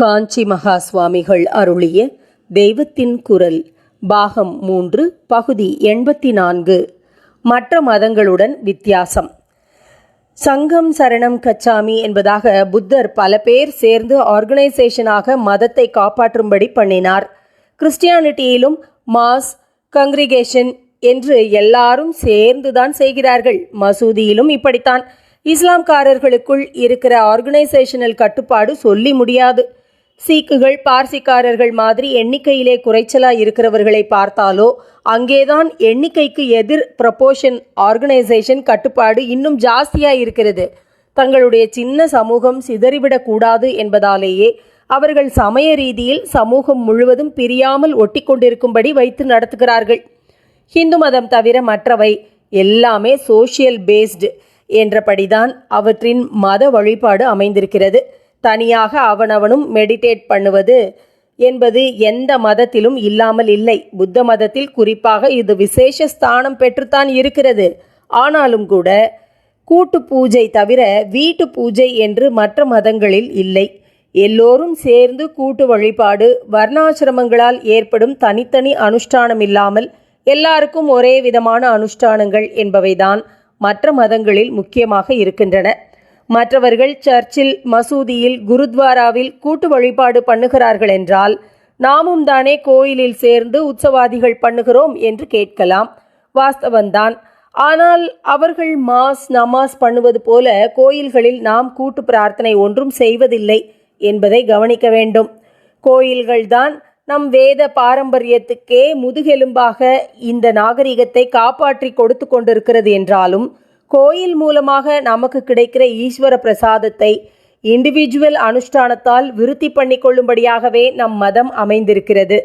காஞ்சி மகா சுவாமிகள் அருளிய தெய்வத்தின் குரல் பாகம் மூன்று பகுதி எண்பத்தி நான்கு மற்ற மதங்களுடன் வித்தியாசம். சங்கம் சரணம் கச்சாமி என்பதாக புத்தர் பல பேர் சேர்ந்து ஆர்கனைசேஷனாக மதத்தை காப்பாற்றும்படி பண்ணினார். கிறிஸ்டியானிட்டியிலும் மாஸ் கங்கிரிகேஷன் என்று எல்லாரும் சேர்ந்துதான் செய்கிறார்கள். மசூதியிலும் இப்படித்தான். இஸ்லாம்காரர்களுக்குள் இருக்கிற ஆர்கனைசேஷனல் கட்டுப்பாடு சொல்லி முடியாது. சீக்குகள் பார்சிக்காரர்கள் மாதிரி எண்ணிக்கையிலே குறைச்சலாக இருக்கிறவர்களை பார்த்தாலோ அங்கேதான் எண்ணிக்கைக்கு எதிர் ப்ரப்போஷன் ஆர்கனைசேஷன் கட்டுப்பாடு இன்னும் ஜாஸ்தியாக இருக்கிறது. தங்களுடைய சின்ன சமூகம் சிதறிவிடக்கூடாது என்பதாலேயே அவர்கள் சமய ரீதியில் சமூகம் முழுவதும் பிரியாமல் ஒட்டி கொண்டிருக்கும்படி வைத்து நடத்துகிறார்கள். ஹிந்து மதம் தவிர மற்றவை எல்லாமே சோஷியல் பேஸ்டு என்றபடிதான் அவற்றின் மத வழிபாடு அமைந்திருக்கிறது. தனியாக அவனவனும் மெடிடேட் பண்ணுவது என்பது எந்த மதத்திலும் இல்லாமல் இல்லை. புத்த மதத்தில் குறிப்பாக இது விசேஷ ஸ்தானம் பெற்றுத்தான் இருக்கிறது. ஆனாலும் கூட கூட்டு பூஜை தவிர வீட்டு பூஜை என்று மற்ற மதங்களில் இல்லை. எல்லோரும் சேர்ந்து கூட்டு வழிபாடு வர்ணாசிரமங்களால் ஏற்படும் தனித்தனி அனுஷ்டானம் இல்லாமல் எல்லாருக்கும் ஒரே விதமான அனுஷ்டானங்கள் என்பவைதான் மற்ற மதங்களில் முக்கியமாக இருக்கின்றன. மற்றவர்கள் சர்ச்சில் மசூதியில் குருத்வாராவில் கூட்டு வழிபாடு பண்ணுகிறார்கள் என்றால் நாமும் தானே கோயிலில் சேர்ந்து உற்சவாதிகள் பண்ணுகிறோம் என்று கேட்கலாம். வாஸ்தவன்தான் ஆனால் அவர்கள் மாஸ் நமாஸ் பண்ணுவது போல கோயில்களில் நாம் கூட்டு பிரார்த்தனை ஒன்றும் செய்வதில்லை என்பதை கவனிக்க வேண்டும். கோயில்கள்தான் நம் வேத பாரம்பரியத்துக்கே முதுகெலும்பாக இந்த நாகரிகத்தை காப்பாற்றி கொடுத்து கொண்டிருக்கிறது என்றாலும் கோயில் மூலமாக நமக்கு கிடைக்கிற ஈஸ்வர பிரசாதத்தை இண்டிவிஜுவல் அனுஷ்டானத்தால் விருத்தி பண்ணிக்கொள்ளும்படியாகவே நம் மதம் அமைந்திருக்கிறது.